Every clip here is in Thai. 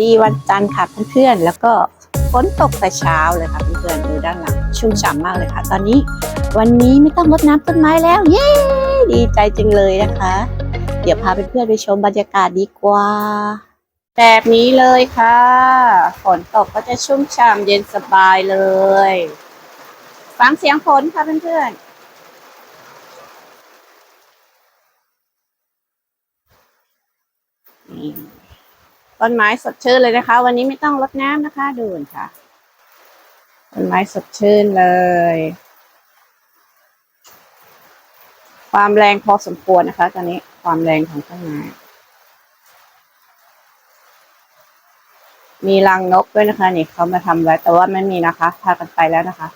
ดีวันจันทร์ค่ะเพื่อนๆ แล้วก็ฝนตกแต่เช้าเลยค่ะเพื่อนๆดูด้านหลังชุ่มฉ่ำมากเลยค่ะ ตอนนี้วันนี้ไม่ต้องรดน้ำต้นไม้แล้ว เย้ดีใจจังเลยนะคะ เดี๋ยวพาเพื่อนๆไปชมบรรยากาศดีกว่า แบบนี้เลยค่ะฝนตกก็จะชุ่มฉ่ำเย็นสบายเลย ฟังเสียงฝนค่ะเพื่อนๆนี่ ต้นไม้สดชื่นเลยนะคะ วันนี้ไม่ต้องรดน้ำนะคะ ดูนค่ะ ต้นไม้สดชื่นเลย ความแรงพอสมควรนะคะ ตอนนี้ความแรงของต้นไม้มีรังนกด้วยนะคะนี่เขามาทำไว้แต่ว่าไม่มีนะคะพากันไปแล้วนะคะ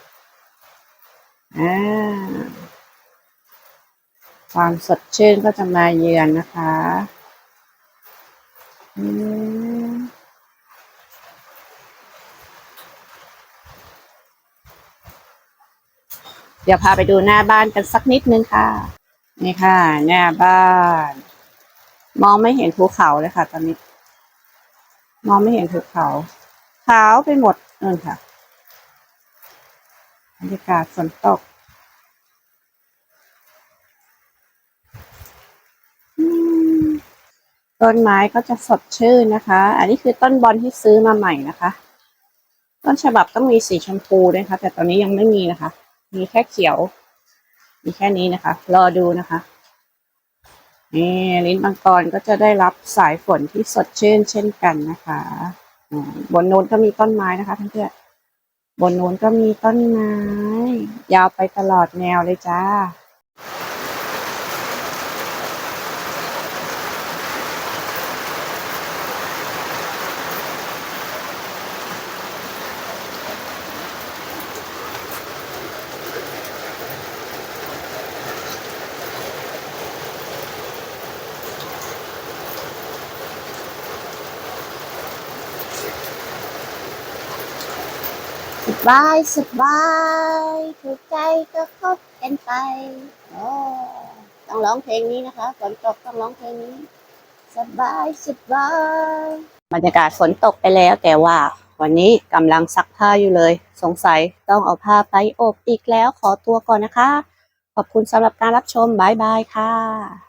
อ่าความสดชื่นก็จะมาเยือนนะคะ เดี๋ยวพาไปดูหน้าบ้านกันสักนิดนึงค่ะ นี่ค่ะ หน้าบ้าน มองไม่เห็นภูเขาเลยค่ะ ตอนนี้ มองไม่เห็นภูเขาขาวไปหมดนั่นค่ะบรรยากาศฝนตกอืม ต้นไม้ก็จะสดชื่นนะคะ อันนี้คือต้นบอลที่ซื้อมาใหม่นะคะ ต้นฉบับต้องมีสีชมพูด้วยนะคะ แต่ตอนนี้ยังไม่มีนะคะ มีแค่เขียว มีแค่นี้นะคะ รอดูนะคะ นี่ลิ้นมังกรก็จะได้รับสายฝนที่สดชื่นเช่นกันนะคะ บนโน้นก็มีต้นไม้นะคะเพื่อนๆบนโน้นก็มีต้นไม้ ยาวไปตลอดแนวเลยจ้า สบายสบายถูกใจก็คบกันไปโอ้ต้องร้องเพลงนี้นะคะฝนตกต้องร้องเพลงนี้ สบายสบายบรรยากาศฝนตกไปแล้วแต่ว่า วันนี้กำลังซักผ้าอยู่เลย สงสัยต้องเอาผ้าไปอบอีกแล้วขอตัวก่อนนะคะ ขอบคุณสำหรับการรับชมบายบายค่ะ